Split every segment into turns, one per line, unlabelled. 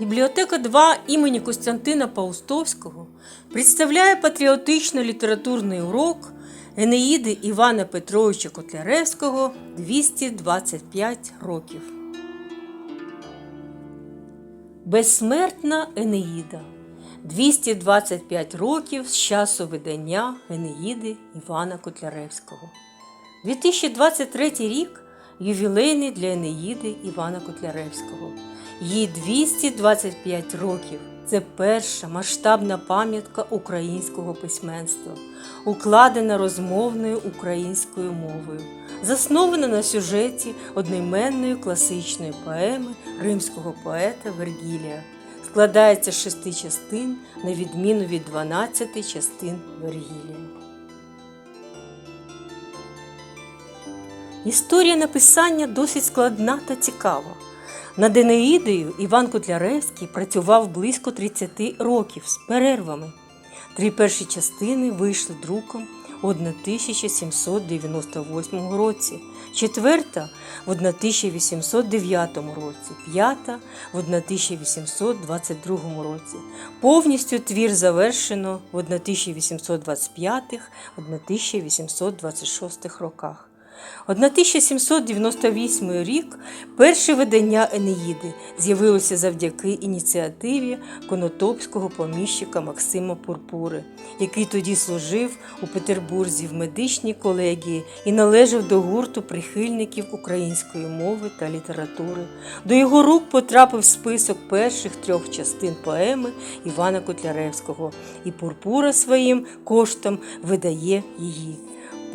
Бібліотека 2 імені Костянтина Паустовського представляє патріотично-літературний урок Енеїди Івана Петровича Котляревського 225 років. Безсмертна Енеїда 225 років з часу видання Енеїди Івана Котляревського. 2023 рік ювілейний для Енеїди Івана Котляревського. Їй 225 років. Це перша масштабна пам'ятка українського письменства, укладена розмовною українською мовою, заснована на сюжеті одноіменної класичної поеми римського поета Вергілія. Складається з шести частин, на відміну від 12 частин Вергілія. Історія написання досить складна та цікава. Над Енеїдою Іван Котляревський працював близько 30 років з перервами. Три перші частини вийшли друком у 1798 році, четверта в 1809 році, п'ята в 1822 році. Повністю твір завершено в 1825-1826 роках. 1798 рік перше видання Енеїди з'явилося завдяки ініціативі конотопського поміщика Максима Пурпури, який тоді служив у Петербурзі в медичній колегії і належав до гурту прихильників української мови та літератури. До його рук потрапив список перших трьох частин поеми Івана Котляревського, і Пурпура своїм коштом видає її.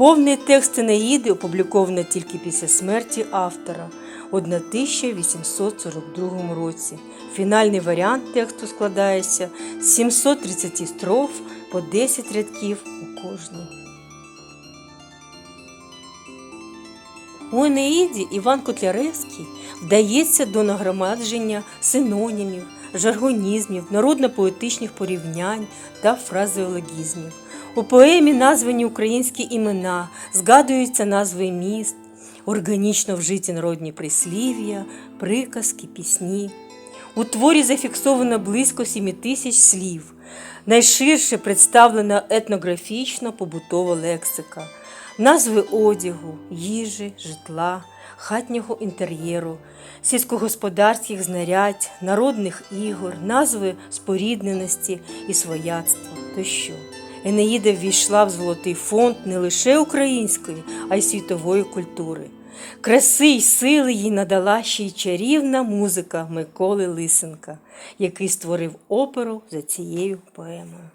Повний текст Енеїди опубліковано тільки після смерті автора у 1842 році. Фінальний варіант тексту складається з 730 строф по 10 рядків у кожній. У Енеїді Іван Котляревський вдається до нагромадження синонімів, жаргонізмів, народно-поетичних порівнянь та фразеологізмів. У поемі названі українські імена, згадуються назви міст, органічно вжиті народні прислів'я, приказки, пісні. У творі зафіксовано близько 7 тисяч слів. Найширше представлена етнографічно побутова лексика, назви одягу, їжі, житла, хатнього інтер'єру, сільськогосподарських знарядь, народних ігор, назви спорідненості і свояцтва тощо. Енеїда ввійшла в золотий фонд не лише української, а й світової культури. Краси й сили їй надала ще й чарівна музика Миколи Лисенка, який створив оперу за цією поемою.